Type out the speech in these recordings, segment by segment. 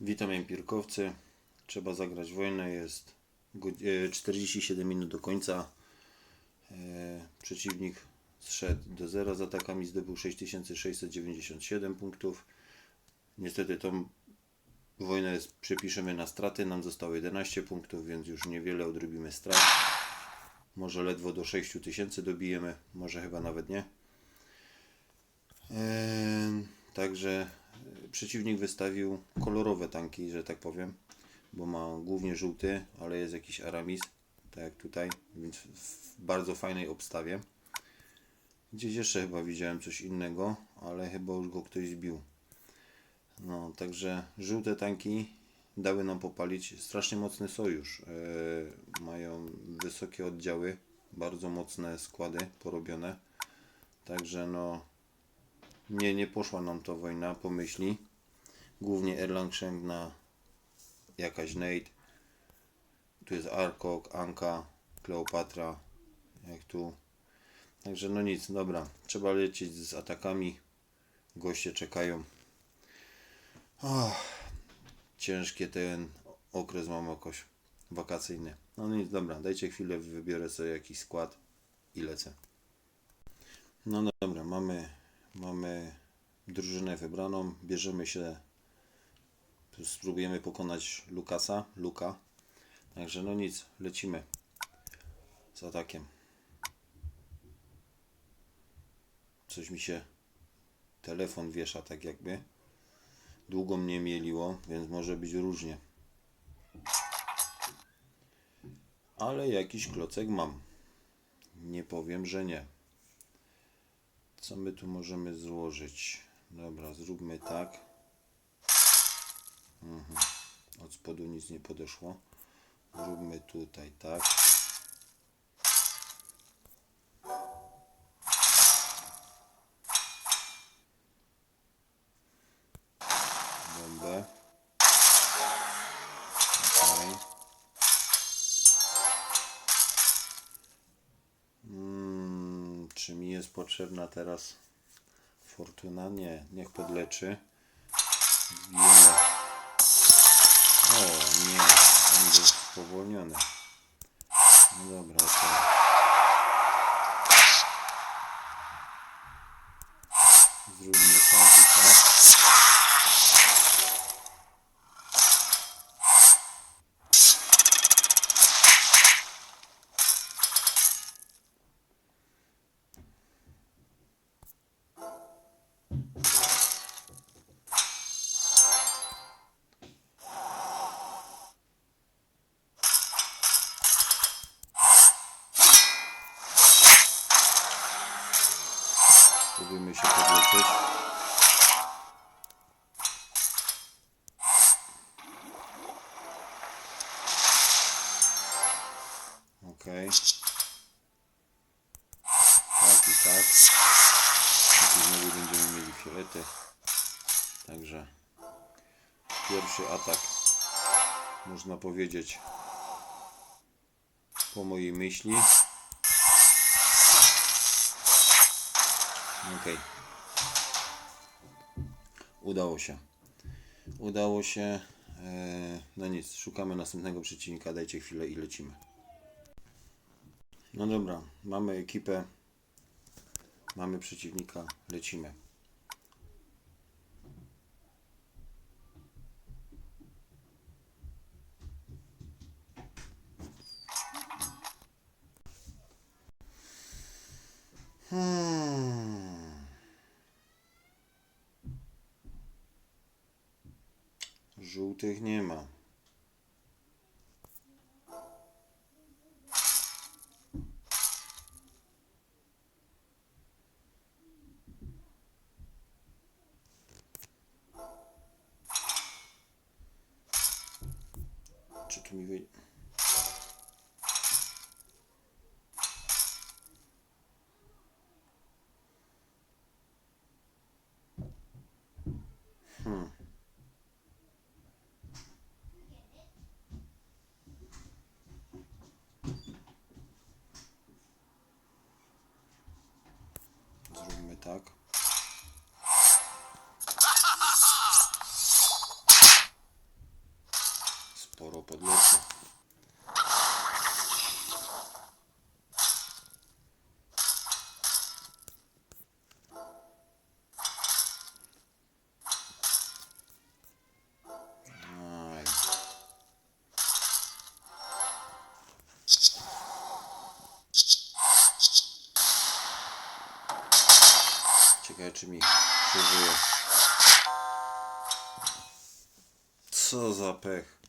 Witam empirkowcy. Trzeba zagrać wojnę. Jest godz- e, 47 minut do końca. E, Przeciwnik zszedł do zera z atakami, zdobył 6697 punktów. Niestety tą wojnę przepiszemy na straty. Nam zostało 11 punktów, więc już niewiele odrobimy strat. Może ledwo do 6000 dobijemy, może chyba nawet nie. Eee, Także e, przeciwnik wystawił kolorowe tanki, że tak powiem, bo ma głównie żółty, ale jest jakiś Aramis, tak jak tutaj, więc w bardzo fajnej obstawie. Gdzieś jeszcze chyba widziałem coś innego, ale chyba już go ktoś zbił. No, także żółte tanki dały nam popalić strasznie mocny sojusz. E, mają wysokie oddziały, bardzo mocne składy porobione. Także no, nie, nie poszła nam to wojna po myśli. Głównie Erlangshank na jakaś Nate. Tu jest Arkok, Anka, Kleopatra. Jak tu. Także no nic, dobra. Trzeba lecieć z atakami. Goście czekają. Ach, ciężkie ten okres mam jakoś wakacyjny. No nic, dobra. Dajcie chwilę, wybiorę sobie jakiś skład i lecę. No dobra, mamy Mamy drużynę wybraną. Bierzemy się. Spróbujemy pokonać Lukasa. Luka. Także no nic, lecimy z atakiem. Coś mi się telefon wiesza tak jakby. Długo mnie mieliło, więc może być różnie. Ale jakiś klocek mam. Nie powiem, że nie. Co my tu możemy złożyć? Dobra, zróbmy tak. Mhm. Od spodu nic nie podeszło. Zróbmy tutaj tak. Mm, czy mi jest potrzebna teraz fortuna? Nie, niech podleczy. Wbijemy. O nie, on był spowolniony. No dobra, pierwszy atak można powiedzieć po mojej myśli. Okej. Udało się. Udało się. Eee, no nic, szukamy następnego przeciwnika. Dajcie chwilę i lecimy. No dobra, mamy ekipę. Mamy przeciwnika. Lecimy. Żółtych nie ma. так. Споро подлог. Co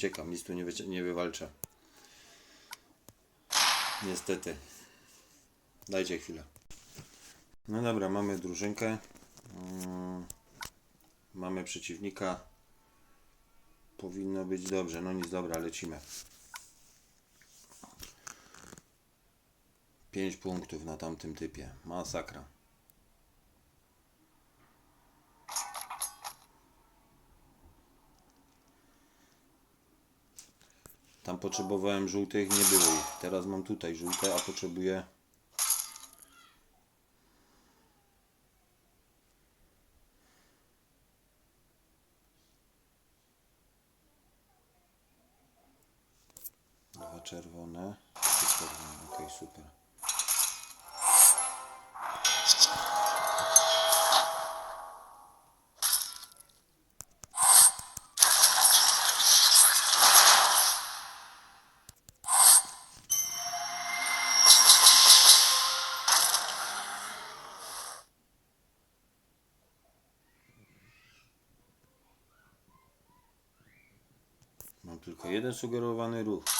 uciekam, nic tu nie, nie wywalczę. Niestety. Dajcie chwilę. No dobra, mamy drużynkę. Mm, Mamy przeciwnika. Powinno być dobrze. No nic, dobra, lecimy. 5 punktów na tamtym typie. Masakra. Tam potrzebowałem żółtych, nie było ich. Teraz mam tutaj żółte, a potrzebuję. Dwa czerwone. Okej, super. Mam tylko jeden sugerowany ruch.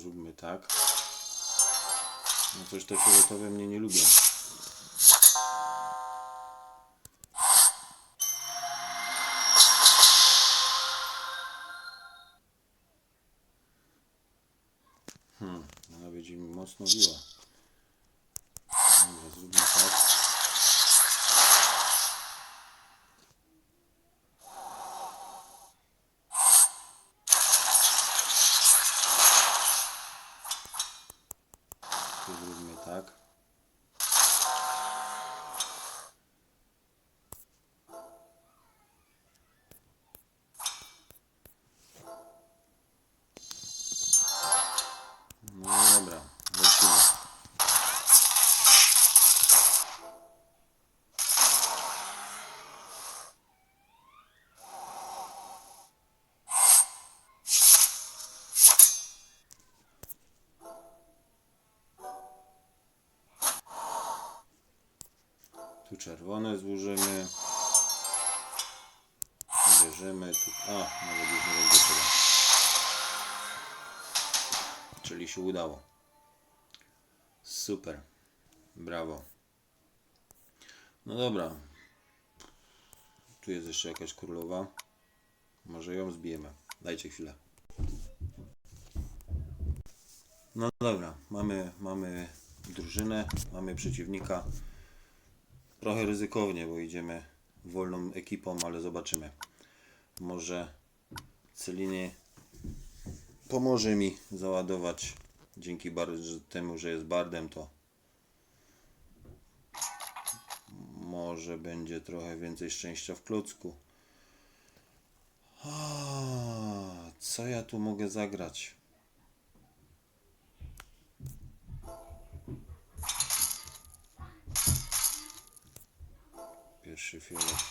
Zróbmy tak. No coś te fioletowe mnie nie lubią. Hmm, ona będzie mi mocno biła. Dobra, zróbmy tak. Tu zróbmy Czerwone złożymy. Bierzemy tu. A, nawet już nie będzie tyle. Czyli się udało. Super. Brawo. No dobra. Tu jest jeszcze jakaś królowa. Może ją zbijemy. Dajcie chwilę. No dobra, mamy, mamy drużynę, mamy przeciwnika. Trochę ryzykownie, bo idziemy wolną ekipą, ale zobaczymy. Może Celiny pomoże mi załadować. Dzięki temu, że jest bardem, to może będzie trochę więcej szczęścia w klocku. A, co ja tu mogę zagrać? Pierwszy fiolet.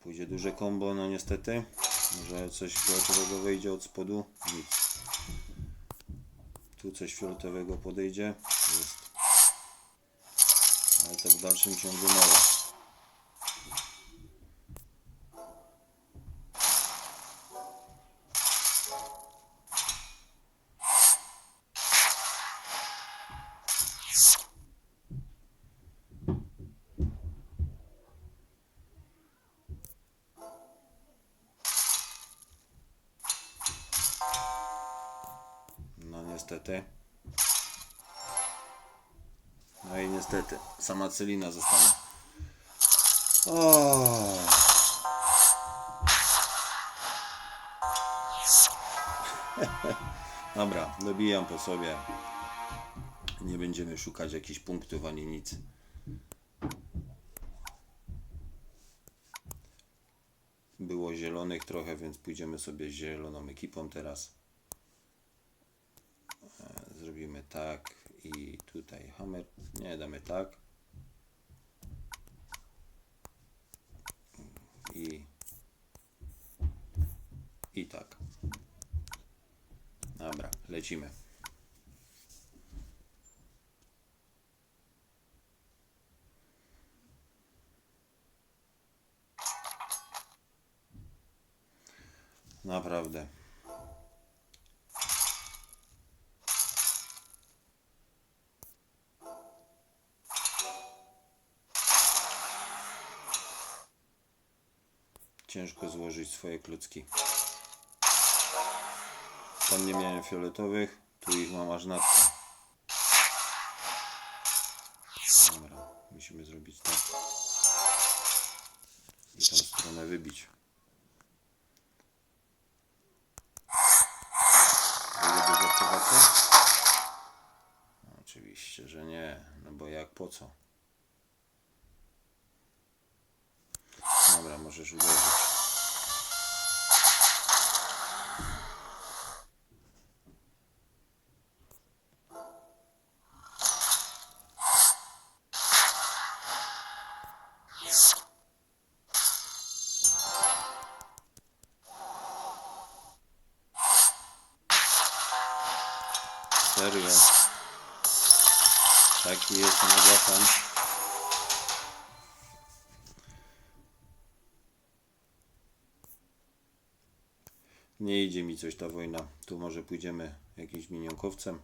Pójdzie duże kombo, no niestety. Może coś fioletowego wejdzie od spodu? Nic. Tu coś fioletowego podejdzie? Jest. Ale to w dalszym ciągu mało. Niestety. No i niestety, sama celina zostanie. O. Dobra, dobijam po sobie. Nie będziemy szukać jakichś punktów ani nic. Było zielonych trochę, więc pójdziemy sobie z zieloną ekipą teraz. E, Zrobimy tak i tutaj hammer. Nie, damy tak. I i tak. Dobra, lecimy. Naprawdę. Ciężko złożyć swoje klocki. Tam nie miałem fioletowych, tu ich mam aż nadto. Dobra, musimy zrobić tak. I tą stronę wybić. Oczywiście, że nie, no bo jak po co? Dobra, możesz uderzyć. Serio. Taki jest mega fan. Nie idzie mi coś ta wojna. Tu może pójdziemy jakimś minionkowcem.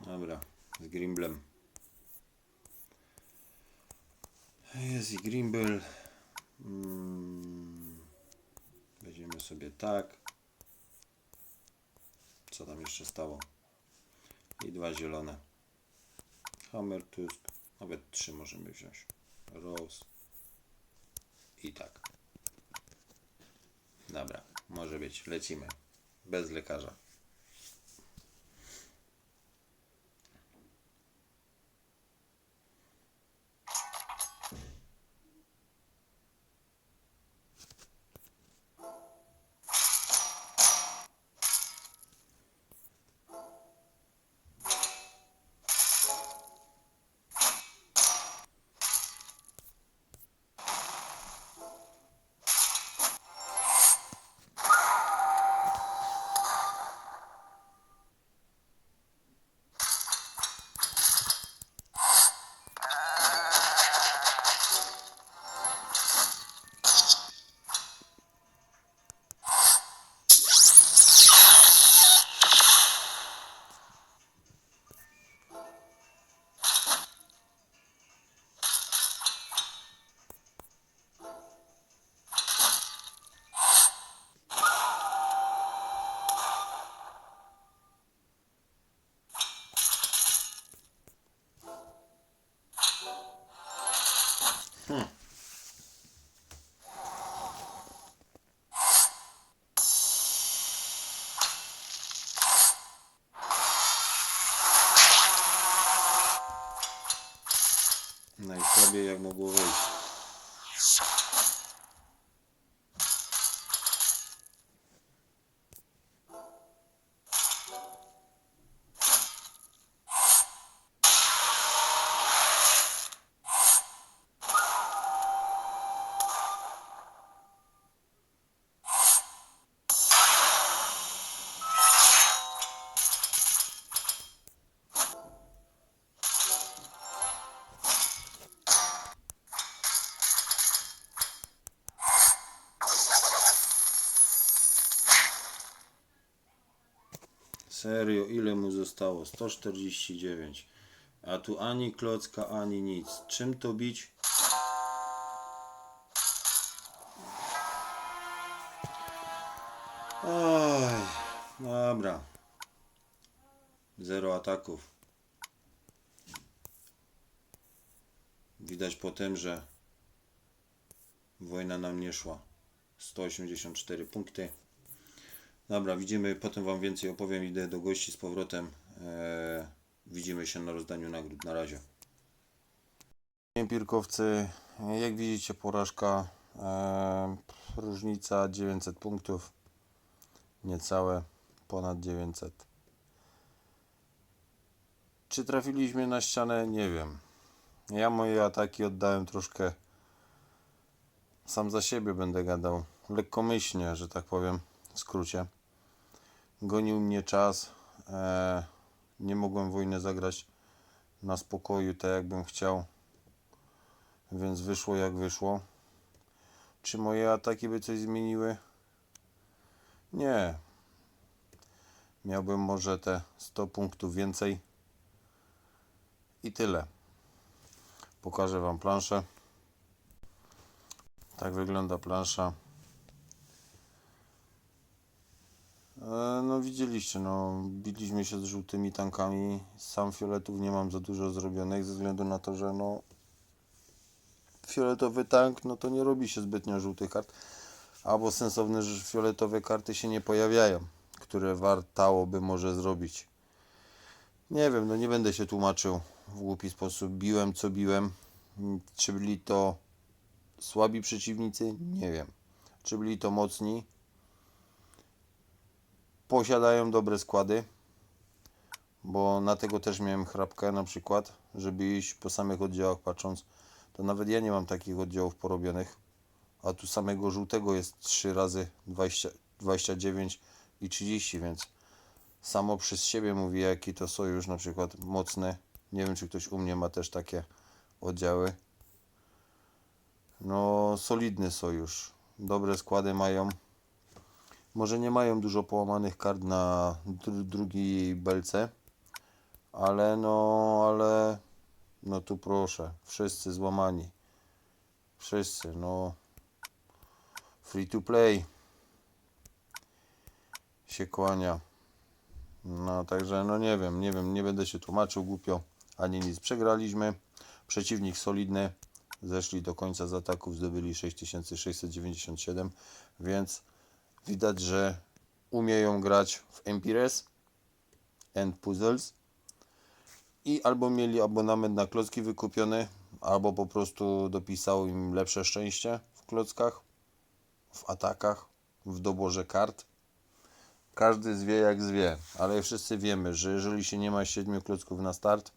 Dobra, z Grimblem. Jest i Grimble. Mm. Weźmiemy sobie tak. Co tam jeszcze stało? I dwa zielone. Hammer, Tusk. Nawet trzy możemy wziąć. Rose. I tak. Dobra, może być. Lecimy. Bez lekarza. Najsłabiej jak mogło wyjść. Serio, ile mu zostało? 149. A tu ani klocka, ani nic. Czym to bić? Oj, dobra. Zero ataków. Widać potem, że wojna nam nie szła. 184 punkty. Dobra, widzimy, potem Wam więcej opowiem, idę do gości z powrotem. Eee, widzimy się na rozdaniu nagród. Na razie. Pirkowcy, jak widzicie porażka, eee, różnica 900 punktów, niecałe, ponad 900. Czy trafiliśmy na ścianę? Nie wiem. Ja moje ataki oddałem troszkę sam za siebie będę gadał. Lekkomyślnie, że tak powiem, w skrócie. Gonił mnie czas. E, nie mogłem wojny zagrać na spokoju, tak jakbym chciał. Więc wyszło jak wyszło. Czy moje ataki by coś zmieniły? Nie. Miałbym może te 100 punktów więcej. I tyle. Pokażę Wam planszę. Tak wygląda plansza. E, No widzieliście, no biliśmy się z żółtymi tankami. Sam fioletów nie mam za dużo zrobionych ze względu na to, że no fioletowy tank, no to nie robi się zbytnio żółtych kart. Albo sensowne, fioletowe karty się nie pojawiają, które wartałoby może zrobić. Nie wiem, no nie będę się tłumaczył w głupi sposób. Biłem co biłem. Czy byli to słabi przeciwnicy? Nie wiem. Czy byli to mocni? Posiadają dobre składy, bo na tego też miałem chrapkę na przykład, żeby iść po samych oddziałach patrząc, to nawet ja nie mam takich oddziałów porobionych, a tu samego żółtego jest 3 razy 20, 29 i 30, więc samo przez siebie mówi jaki to sojusz na przykład mocny. Nie wiem czy ktoś u mnie ma też takie oddziały. No, solidny sojusz. Dobre składy mają. Może nie mają dużo połamanych kart na dru drugiej belce, ale no, ale no tu proszę, wszyscy złamani. Wszyscy, no. Free to play się kłania. No, także no nie wiem, nie wiem, nie będę się tłumaczył głupio, ani nic. Przegraliśmy. Przeciwnik solidny zeszli do końca z ataków, zdobyli 6697, więc widać, że umieją grać w Empires and Puzzles i albo mieli abonament na klocki wykupiony, albo po prostu dopisało im lepsze szczęście w klockach, w atakach, w doborze kart. Każdy zwie jak zwie, ale wszyscy wiemy, że jeżeli się nie ma 7 klocków na start,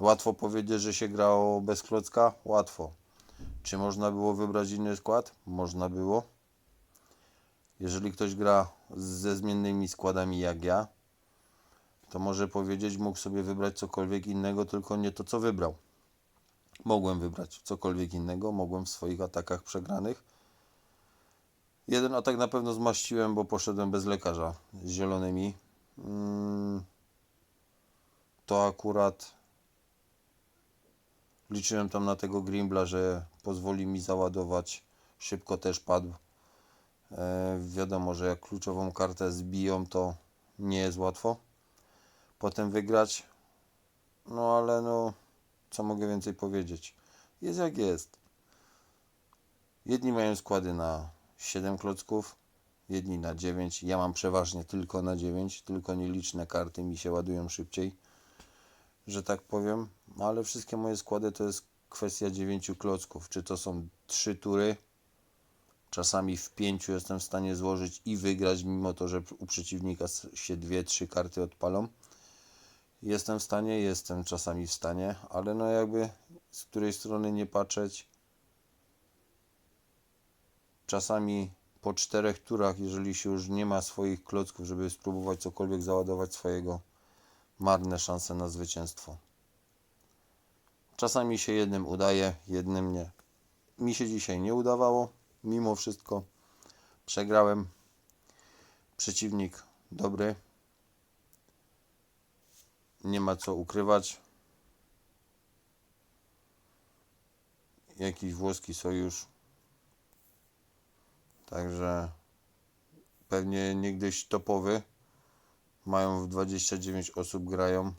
Łatwo powiedzieć, że się grało bez klocka? Łatwo. Czy można było wybrać inny skład? Można było. Jeżeli ktoś gra ze zmiennymi składami jak ja, to może powiedzieć, mógł sobie wybrać cokolwiek innego, tylko nie to, co wybrał. Mogłem wybrać cokolwiek innego, mogłem w swoich atakach przegranych. Jeden atak na pewno zmaściłem, bo poszedłem bez lekarza z zielonymi. Mm, To akurat Liczyłem tam na tego Grimbla, że pozwoli mi załadować. Szybko też padł. E, wiadomo, że jak kluczową kartę zbiją, to nie jest łatwo. Potem wygrać. No ale no, co mogę więcej powiedzieć? Jest jak jest. Jedni mają składy na 7 klocków, jedni na 9. Ja mam przeważnie tylko na 9, tylko nieliczne karty mi się ładują szybciej że tak powiem, ale wszystkie moje składy to jest kwestia 9 klocków. Czy to są 3 tury, czasami w 5 jestem w stanie złożyć i wygrać, mimo to, że u przeciwnika się 2-3 karty odpalą. Jestem w stanie, jestem czasami w stanie, ale no jakby z której strony nie patrzeć, czasami po czterech turach, jeżeli się już nie ma swoich klocków, żeby spróbować cokolwiek załadować swojego, marne szanse na zwycięstwo. Czasami się jednym udaje, jednym nie. Mi się dzisiaj nie udawało, mimo wszystko przegrałem. Przeciwnik dobry. Nie ma co ukrywać. Jakiś włoski sojusz. Także pewnie niegdyś topowy. Mają w 29 osób grają.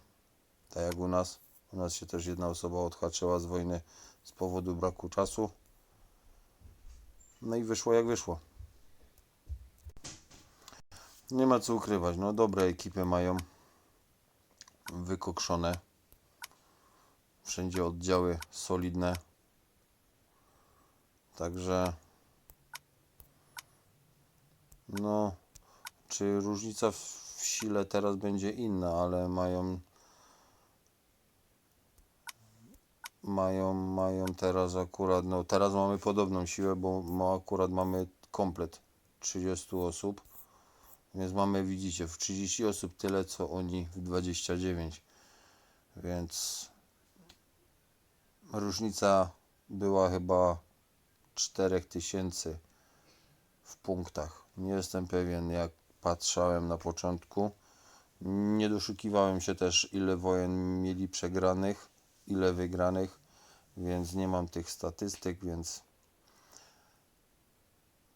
Tak jak u nas. U nas się też jedna osoba odhaczyła z wojny z powodu braku czasu. No i wyszło jak wyszło. Nie ma co ukrywać. No dobre ekipy mają. Wykokszone. Wszędzie oddziały solidne. Także no czy różnica w w sile teraz będzie inna, ale mają mają, mają teraz akurat, no teraz mamy podobną siłę, bo ma, akurat mamy komplet 30 osób, więc mamy, widzicie, w 30 osób tyle, co oni w 29, więc różnica była chyba 4000 w punktach. Nie jestem pewien, jak patrzałem na początku. Nie doszukiwałem się też, ile wojen mieli przegranych, ile wygranych, więc nie mam tych statystyk, więc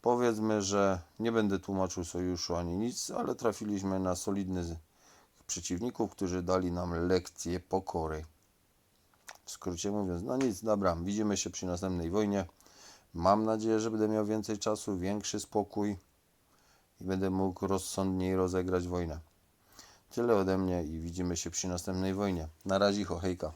powiedzmy, że nie będę tłumaczył sojuszu ani nic, ale trafiliśmy na solidnych przeciwników, którzy dali nam lekcję pokory. W skrócie mówiąc, no nic, dobra, widzimy się przy następnej wojnie. Mam nadzieję, że będę miał więcej czasu, większy spokój i będę mógł rozsądniej rozegrać wojnę. Tyle ode mnie i widzimy się przy następnej wojnie. Na razie, hejka.